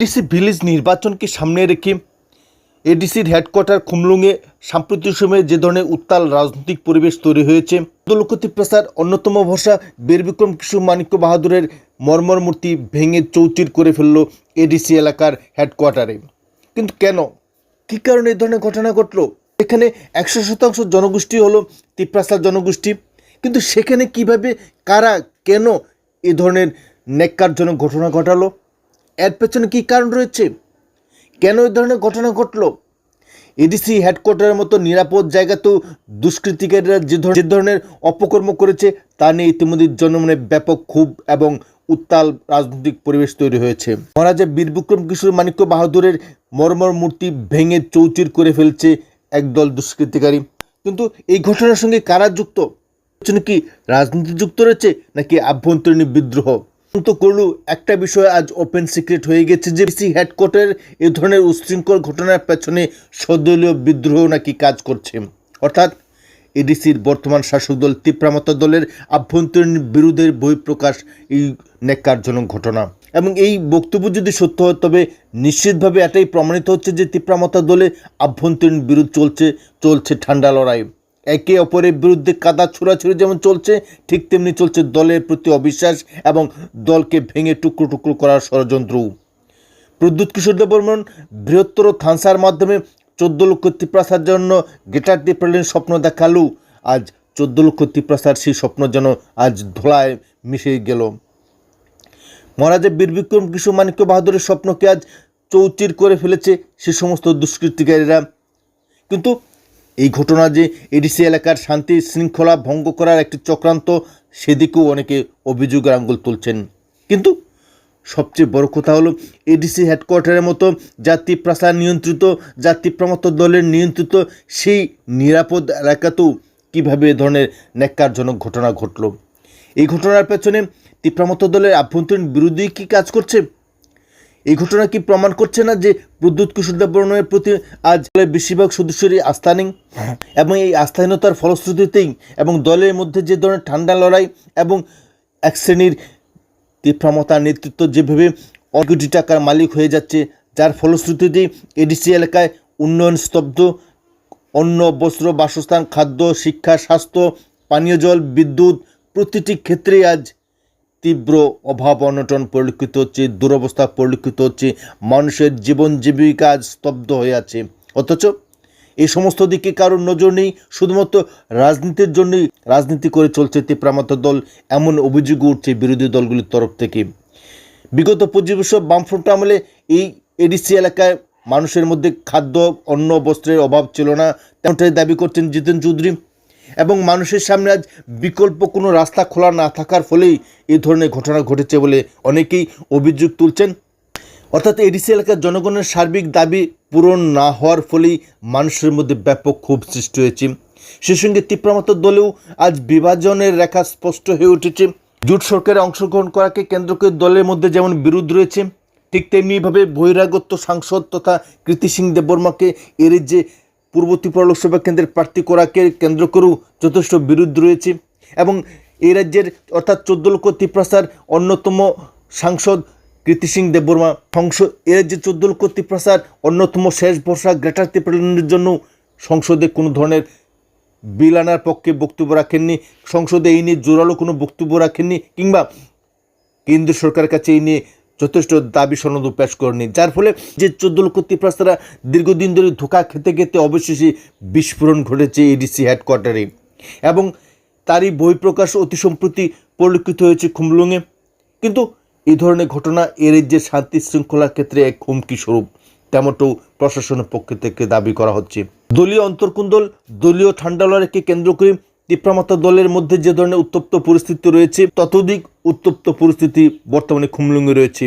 ADC village নির্বাচনকে সামনে রেখে এডিসির হেডকোয়ার্টার খুমলুঙে সাম্প্রতিক সময়ে যে ধরনের উত্তাল রাজনৈতিক পরিবেশ তৈরি হয়েছে দলকতি প্রসার অন্যতম ভরসা বীর বিক্রম কিশোর মাণিক্য বাহাদুরের মর্মর মূর্তি ভেঙে চৌচির করে ফেলল এডিসি এলাকার হেডকোয়ার্টারে। কিন্তু কেন? কী কারণে এই ধরনের ঘটনা ঘটলো? এখানে একশো শতাংশ জনগোষ্ঠী হলো তিপ্রাসার জনগোষ্ঠী। কিন্তু সেখানে কীভাবে, কারা, কেন এ ধরনের ন্যাক্কারজনক ঘটনা ঘটালো? এর পেছনে কী কারণ রয়েছে? কেন এই ধরনের ঘটনা ঘটলো? এডিসি হেডকোয়ার্টারের মতো নিরাপদ জায়গাতেও দুষ্কৃতিকারীরা যে ধর- যে ধরনের অপকর্ম করেছে, তা নিয়ে ইতিমধ্যে জনমনে ব্যাপক ক্ষোভ এবং উত্তাল রাজনৈতিক পরিবেশ তৈরি হয়েছে। মহারাজা বীর বিক্রম কিশোর মাণিক্য বাহাদুরের মর্মর মূর্তি ভেঙে চৌচির করে ফেলছে একদল দুষ্কৃতিকারী। কিন্তু এই ঘটনার সঙ্গে কারা যুক্ত? কি রাজনীতি যুক্ত রয়েছে, নাকি আভ্যন্তরীণ বিদ্রোহ? তো করলু। একটা বিষয় আজ ওপেন সিক্রেট হয়ে গেছে যে বিসি হেডকোয়ার্টার এ ধরনের উশৃঙ্খল ঘটনার পেছনে সদলীয় বিদ্রোহ নাকি কাজ করছে। অর্থাৎ এডিসির বর্তমান শাসক দল তিপ্রামতা দলের আভ্যন্তরীণ বিরোধের বহিঃপ্রকাশ, এই ন্যাক্কারজনক ঘটনা। এবং এই বক্তব্য যদি সত্য হয়, তবে নিশ্চিতভাবে এটাই প্রমাণিত হচ্ছে যে তিপ্রামতা দলে আভ্যন্তরীণ বিরোধ চলছে চলছে ঠান্ডা লড়াই একে অপরের বিরুদ্ধে কাদা ছোড়াছুড়ি যেমন চলছে, ঠিক তেমনি চলছে দলের প্রতি অবিশ্বাস এবং দলকে ভেঙে টুকরো টুকরো করার ষড়যন্ত্র। প্রদ্যুৎ কিশোর দেববর্মন বৃহত্তর থানসার মাধ্যমে চোদ্দ লক্ষ তিপ্রাসার জন্য গেটার পেলেন স্বপ্ন দেখালু। আজ চোদ্দ লক্ষ তিপ্রাসার সেই স্বপ্ন যেন আজ ধোলায় মিশে গেল। মহারাজা বীর বিক্রম কিশোর মানিক্য বাহাদুরের স্বপ্নকে আজ চৌচির করে ফেলেছে সে সমস্ত দুষ্কৃতিকারীরা। কিন্তু এই ঘটনা যে এডিসি এলাকার শান্তি শৃঙ্খলা ভঙ্গ করার একটি চক্রান্ত, সেদিকেও অনেকে অভিযোগের আঙ্গুল তুলছেন। কিন্তু সবচেয়ে বড় কথা হলো, এডিসি হেডকোয়ার্টারের মতো জাতি প্রাসার নিয়ন্ত্রিত, জাতি প্রমত দলের নিয়ন্ত্রিত সেই নিরাপদ এলাকাতেও কীভাবে এ ধরনের ন্যাক্কারজনক ঘটনা ঘটলো? এই ঘটনার পেছনে তিপ্রামত দলের আভ্যন্তরীণ বিরোধী কি কাজ করছে? এই ঘটনা কি প্রমাণ করছে না যে প্রদ্যুৎ কিশোর দেববর্মনের প্রতি আজ বেশিরভাগ সদস্যরই আস্থা নেই? এবং এই আস্থাহীনতার ফলশ্রুতিতেই এবং দলের মধ্যে যে ধরনের ঠান্ডা লড়াই এবং এক শ্রেণির তীব্রমতার নেতৃত্ব যেভাবে অনেক টাকার মালিক হয়ে যাচ্ছে, যার ফলশ্রুতিতেই এডিসি এলাকায় উন্নয়ন স্তব্ধ। অন্ন, বস্ত্র, বাসস্থান, খাদ্য, শিক্ষা, স্বাস্থ্য, পানীয় জল, বিদ্যুৎ প্রতিটি ক্ষেত্রেই আজ তীব্র অভাব অনটন পরিলক্ষিত হচ্ছে, দুরবস্থা পরিলক্ষিত হচ্ছে, মানুষের জীবন জীবিকা স্তব্ধ হয়ে আছে। অথচ এই সমস্ত দিকে কারোর নজর নেই, শুধুমাত্র রাজনীতির জন্যই রাজনীতি করে চলছে তিপ্রামাত দল, এমন অভিযোগ উঠছে বিরোধী দলগুলির তরফ থেকে। বিগত পঁচিশ বছর বামফ্রন্ট আমলে এই এডিসি এলাকায় মানুষের মধ্যে খাদ্য, অন্ন, বস্ত্রের অভাব ছিল না, তেমনটাই দাবি করছেন জিতেন চৌধুরী। এবং মানুষের সামনে আজ বিকল্প কোনো রাস্তা খোলা না থাকার ফলেই এই ধরনের ঘটনা ঘটেছে বলে অনেকেই অভিযোগ তুলছেন। অর্থাৎ এডিসি এলাকার জনগণের সার্বিক দাবি পূরণ না হওয়ার ফলেই মানুষের মধ্যে ব্যাপক ক্ষোভ সৃষ্টি হয়েছে। সে সঙ্গে তীব্রমত দলেও আজ বিভাজনের রেখা স্পষ্ট হয়ে উঠেছে। জোট সরকারে অংশগ্রহণ করাকে কেন্দ্র করে দলের মধ্যে যেমন বিরোধ রয়েছে, ঠিক তেমনিভাবে বহিরাগত সাংসদ তথা কৃতি সিং দেববর্মাকে এর যে পূর্ব ত্রিপুরা লোকসভা কেন্দ্রের প্রার্থী করাকে কেন্দ্র করেও যথেষ্ট বিরোধ রয়েছে এবং এই রাজ্যের অর্থাৎ চোদ্দ লক্ষ ত্রিপ্রাসার অন্যতম সাংসদ কীর্তি সিং দেববর্মা সংসদ এ রাজ্যের চোদ্দ লক্ষ ত্রিপ্রাসার অন্যতম শেষ ভরসা গ্রেটার ত্রিপুরার জন্য সংসদে কোনো ধরনের বিল আনার পক্ষে বক্তব্য রাখেননি, সংসদে এই নিয়ে জোরালো কোনো বক্তব্য রাখেননি কিংবা কেন্দ্র সরকারের কাছে এই নিয়ে যথেষ্ট দাবি সনদ পেশ করেনি। যার ফলে যে চোদ্দ লক্ষ ত্রিপ্রাসারা দীর্ঘদিন ধরে ধোকা খেতে খেতে অবশেষে বিস্ফোরণ ঘটেছে এডিসি হেডকোয়ার্টারে এবং তারই বহিঃপ্রকাশ অতি সম্প্রতি পরিলক্ষিত হয়েছে খুমলুঙে। কিন্তু এই ধরনের ঘটনা এ রাজ্যের শান্তি শৃঙ্খলার ক্ষেত্রে এক হুমকি স্বরূপ, তেমনটাও প্রশাসনের পক্ষ থেকে দাবি করা হচ্ছে। দলীয় অন্তর্কুন্দল, দলীয় ঠান্ডা লড়াইকে কেন্দ্র করে তিপ্রামাতা দলের মধ্যে যে ধরনের উত্তপ্ত পরিস্থিতি রয়েছে ততোধিক উত্তপ্ত পরিস্থিতি বর্তমানে খুমলুঙ্গে রয়েছে।